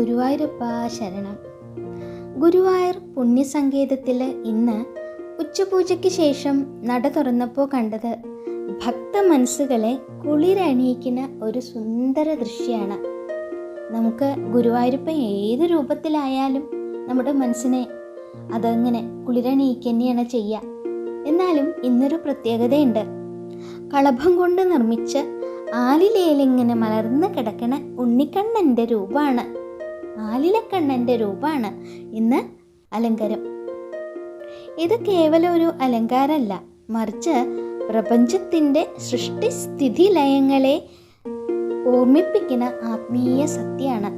ഗുരുവായൂരപ്പ ശരണം. ഗുരുവായൂർ പുണ്യസങ്കേതത്തിൽ ഇന്ന് ഉച്ചപൂജയ്ക്ക് ശേഷം നട തുറന്നപ്പോൾ കണ്ടത് ഭക്ത മനസ്സുകളെ കുളിരണിയിക്കുന്ന ഒരു സുന്ദര ദൃശ്യമാണ് നമുക്ക് ഗുരുവായൂരപ്പ ഏത് രൂപത്തിലായാലും നമ്മുടെ മനസ്സിനെ അതങ്ങനെ കുളിരണിയിക്കുക തന്നെയാണ് ചെയ്യുക. എന്നാലും ഇന്നൊരു പ്രത്യേകതയുണ്ട്. കളഭം കൊണ്ട് നിർമ്മിച്ച ആലിലേലിങ്ങനെ മലർന്ന് കിടക്കണ ഉണ്ണിക്കണ്ണന്റെ രൂപമാണ് ആലിലക്കണ്ണന്റെ രൂപമാണ് ഇന്ന് അലങ്കാരം. ഇത് കേവലം ഒരു അലങ്കാരമല്ല മറിച്ച് പ്രപഞ്ചത്തിന്റെ സൃഷ്ടിസ്ഥിതി ലയങ്ങളെ ഓർമ്മിപ്പിക്കുന്ന ആത്മീയ സത്യമാണ്.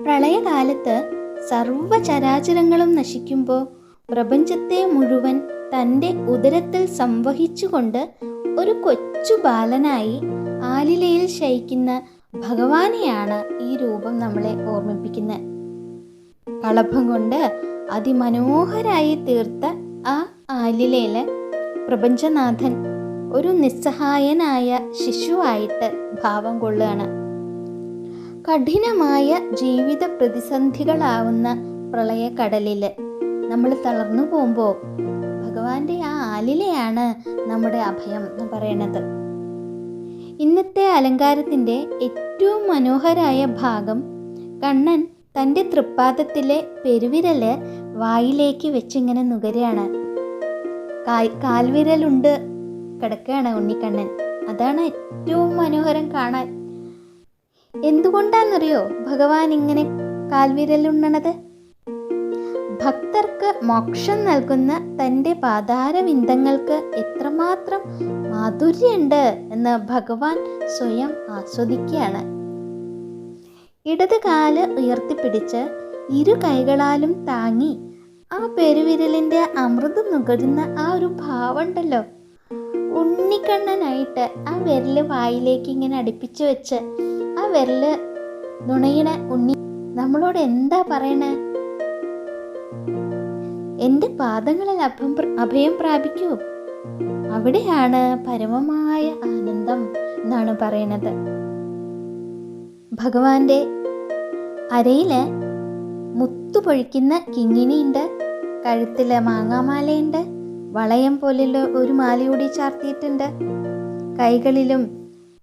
പ്രളയകാലത്ത് സർവചരാചരങ്ങളും നശിക്കുമ്പോൾ പ്രപഞ്ചത്തെ മുഴുവൻ തന്റെ ഉദരത്തിൽ സംവഹിച്ചുകൊണ്ട് ഒരു കൊച്ചു ബാലനായി ആലിലയിൽ ശയിക്കുന്ന ഭഗവാനെയാണ് ഈ രൂപം നമ്മളെ ഓർമ്മിപ്പിക്കുന്നത്. കളഭം കൊണ്ട് അതിമനോഹരായി തീർത്ത ആ ആലിലയിൽ പ്രപഞ്ചനാഥൻ ഒരു നിസ്സഹായനായ ശിശുവായിട്ട് ഭാവം കൊള്ളുകയാണ്. കഠിനമായ ജീവിത പ്രതിസന്ധികളാവുന്ന പ്രളയക്കടലിൽ നമ്മൾ തളർന്നു പോകുമ്പോൾ ഭഗവാന്റെ ആ ആലിലയാണ് നമ്മുടെ അഭയം എന്ന് പറയണത്. ഇന്നത്തെ അലങ്കാരത്തിന്റെ ഏറ്റവും മനോഹരായ ഭാഗം കണ്ണൻ തന്റെ തൃപ്പാദത്തിലെ പെരുവിരൽ വായിലേക്ക് വെച്ചിങ്ങനെ നുകരുകയാണ് കാൽ കാൽവിരലുണ്ട് കിടക്കുകയാണ് ഉണ്ണിക്കണ്ണൻ. അതാണ് ഏറ്റവും മനോഹരം കാണാൻ. എന്തുകൊണ്ടാണെന്നറിയോ ഭഗവാൻ ഇങ്ങനെ കാൽവിരലുണ്ണണത്? ഭക്തർക്ക് മോക്ഷം നൽകുന്ന തന്റെ പാതാരവിന്ദങ്ങൾക്ക് എത്രമാത്രം മാധുര്യമുണ്ട് എന്ന് ഭഗവാൻ സ്വയം ആസ്വദിക്കുകയാണ്. ഇടത് കാൽ ഉയർത്തിപ്പിടിച്ച് ഇരു കൈകളാലും താങ്ങി ആ പെരുവിരലിന്റെ അമൃത് നുകരുന്ന ആ ഒരു ഭാവം ഉണ്ടല്ലോ ഉണ്ണിക്കണ്ണനായിട്ട് ആ വിരൽ വായിലേക്ക് ഇങ്ങനെ അടുപ്പിച്ച് വെച്ച് ആ വിരൽ നുണയണ ഉണ്ണി നമ്മളോട് എന്താ പറയണേ? എന്റെ പാദങ്ങളിൽ അഭം അഭയം പ്രാപിക്കൂ. അവിടെയാണ് പരമമായ ആനന്ദം എന്നാണ് പറയുന്നത് ഭഗവാന്റെ അരയിൽ മുത്തുപൊഴിക്കുന്ന കിങ്ങിണിയുണ്ട്. കഴുത്തിൽ മാങ്ങാമാലയുണ്ട്. വളയം പോലുള്ള ഒരു മാലയൂടി ചാർത്തിയിട്ടുണ്ട്. കൈകളിലും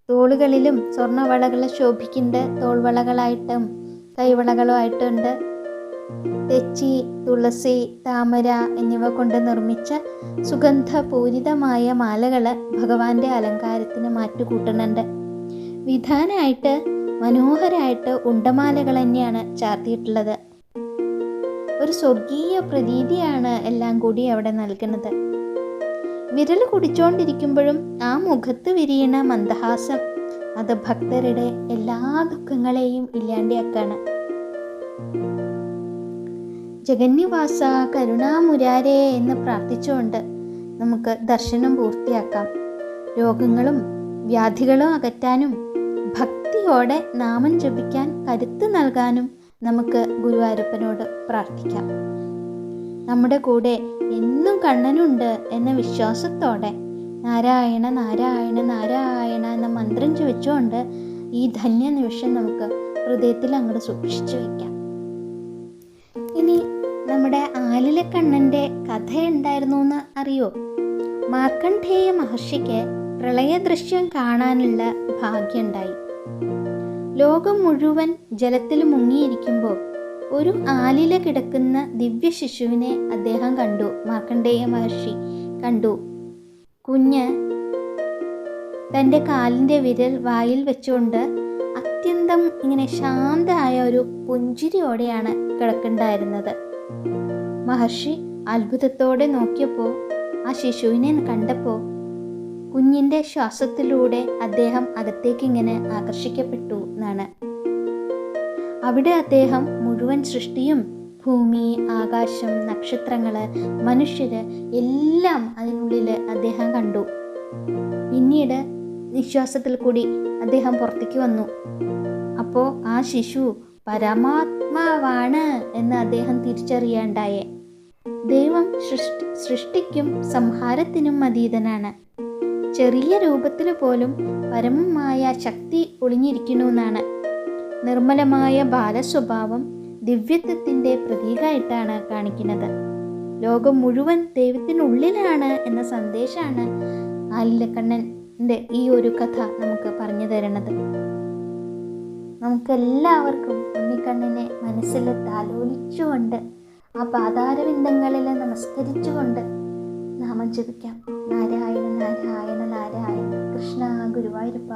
തോളുകളിലും സ്വർണവളകൾ ശോഭിക്കുന്നുണ്ട്. തോൾവളകളായിട്ടും കൈവളകളുമായിട്ടുണ്ട് തെച്ചി തുളസി താമര എന്നിവ കൊണ്ട് നിർമ്മിച്ച സുഗന്ധപൂരിതമായ മാലകൾ ഭഗവാന്റെ അലങ്കാരത്തിന് മാറ്റുകൂട്ടുന്നുണ്ട്. വിധാനായിട്ട് മനോഹരമായിട്ട് ഉണ്ടമാലകൾ തന്നെയാണ് ചാർത്തിയിട്ടുള്ളത്. ഒരു സ്വർഗീയ പ്രതീതിയാണ് എല്ലാം കൂടി അവിടെ നൽകുന്നത്. വിരൽ കുടിച്ചുകൊണ്ടിരിക്കുമ്പോഴും ആ മുഖത്ത് വിരിയണ മന്ദഹാസം അത് ഭക്തരുടെ എല്ലാ ദുഃഖങ്ങളെയും ഇല്ലാണ്ടിയാക്കാണ് ജഗന്യവാസ കരുണാമുരാരേ എന്ന് പ്രാർത്ഥിച്ചുകൊണ്ട് നമുക്ക് ദർശനം പൂർത്തിയാക്കാം. രോഗങ്ങളും വ്യാധികളും അകറ്റാനും ഭക്തിയോടെ നാമം ജപിക്കാൻ കരുത്ത് നൽകാനും നമുക്ക് ഗുരുവായൂരപ്പനോട് പ്രാർത്ഥിക്കാം. നമ്മുടെ കൂടെ എന്നും കണ്ണനുണ്ട് എന്ന വിശ്വാസത്തോടെ നാരായണ നാരായണ നാരായണ എന്ന മന്ത്രം ചോദിച്ചുകൊണ്ട് ഈ ധന്യ നിമിഷം നമുക്ക് ഹൃദയത്തിൽ അങ്ങോട്ട് സൂക്ഷിച്ചു വയ്ക്കാം. നമ്മുടെ ആലിലെ കണ്ണന്റെ കഥ എന്തായിരുന്നു എന്ന് അറിയോ? മാർക്കണ്ഠേയ മഹർഷിക്ക് പ്രളയദൃശ്യം കാണാനുള്ള ഭാഗ്യമുണ്ടായി. ലോകം മുഴുവൻ ജലത്തിൽ മുങ്ങിയിരിക്കുമ്പോൾ ഒരു ആലില കിടക്കുന്ന ദിവ്യ ശിശുവിനെ അദ്ദേഹം കണ്ടു. മാർക്കണ്ഡേയ മഹർഷി കണ്ടു. കുഞ്ഞ് തന്റെ കാലിന്റെ വിരൽ വായിൽ വെച്ചുകൊണ്ട് അത്യന്തം ഇങ്ങനെ ശാന്തമായ ഒരു പുഞ്ചിരിയോടെയാണ് കിടക്കുന്നുണ്ടായിരുന്നത് മഹർഷി അത്ഭുതത്തോടെ നോക്കിയപ്പോൾ ആ ശിശുവിനെ കണ്ടപ്പോൾ കുഞ്ഞിന്റെ ശ്വാസത്തിലൂടെ അദ്ദേഹം അകത്തേക്ക് ഇങ്ങനെ ആകർഷിക്കപ്പെട്ടു എന്നാണ്. അവിടെ അദ്ദേഹം മുഴുവൻ സൃഷ്ടിയും ഭൂമി ആകാശം നക്ഷത്രങ്ങൾ മനുഷ്യര് എല്ലാം അതിനുള്ളിൽ അദ്ദേഹം കണ്ടു. പിന്നീട് നിശ്വാസത്തിൽ കൂടി അദ്ദേഹം പുറത്തേക്ക് വന്നു. അപ്പോൾ ആ ശിശു പരമാത്മാവാണ് എന്ന് അദ്ദേഹം തിരിച്ചറിയാണ്ടായേ. ദൈവം സൃഷ്ടി സൃഷ്ടിക്കും സംഹാരത്തിനും അതീതനാണ്. ചെറിയ രൂപത്തിൽ പോലും പരമമായ ശക്തി ഒളിഞ്ഞിരിക്കുന്നു എന്നാണ് നിർമ്മലമായ ബാലസ്വഭാവം ദിവ്യത്വത്തിന്റെ പ്രതീകമായിട്ടാണ് കാണിക്കുന്നത്. ലോകം മുഴുവൻ ദൈവത്തിനുള്ളിലാണ് എന്ന സന്ദേശമാണ് ആലിലക്കണ്ണന്റെ ഈ ഒരു കഥ നമുക്ക് പറഞ്ഞു തരണത്. നമുക്കെല്ലാവർക്കും ഉണ്ണിക്കണ്ണിനെ മനസ്സിൽ താലോലിച്ചുകൊണ്ട് ആ പാതാരവിന്ദങ്ങളിൽ നമസ്കരിച്ചുകൊണ്ട് നാമം ജപിക്കാം. നാരായണ നാരായണ നാരായണ കൃഷ്ണ ഗുരുവായൂരപ്പ.